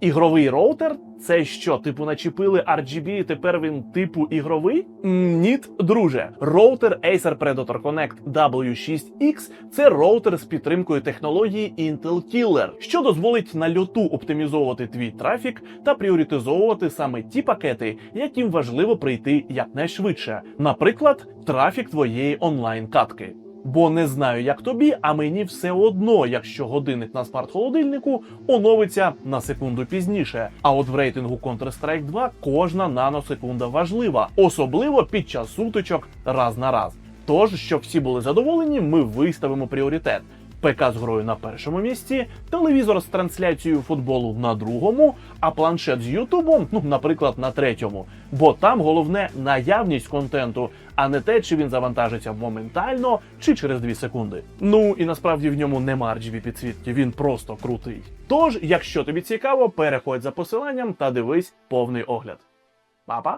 Ігровий роутер це що, типу начепили RGB і тепер він типу ігровий? М, Ніт, друже. Роутер Acer Predator Connect W6X це роутер з підтримкою технології Intel Killer, що дозволить на льоту оптимізовувати твій трафік та пріоритизовувати саме ті пакети, яким важливо прийти якнайшвидше, наприклад, трафік твоєї онлайн-катки. Бо не знаю, як тобі, а мені все одно, якщо годинник на смарт-холодильнику оновиться на секунду пізніше. А от в рейтингу Counter-Strike 2 кожна наносекунда важлива, особливо під час сутичок раз на раз. Тож, щоб всі були задоволені, ми виставимо пріоритет. ПК з грою на першому місці, телевізор з трансляцією футболу на другому, а планшет з Ютубом, ну, наприклад, на третьому. Бо там головне наявність контенту, а не те, чи він завантажиться моментально чи через 2 секунди. Ну і насправді в ньому нема RGB підсвітки, він просто крутий. Тож, якщо тобі цікаво, переходь за посиланням та дивись повний огляд. Па-па!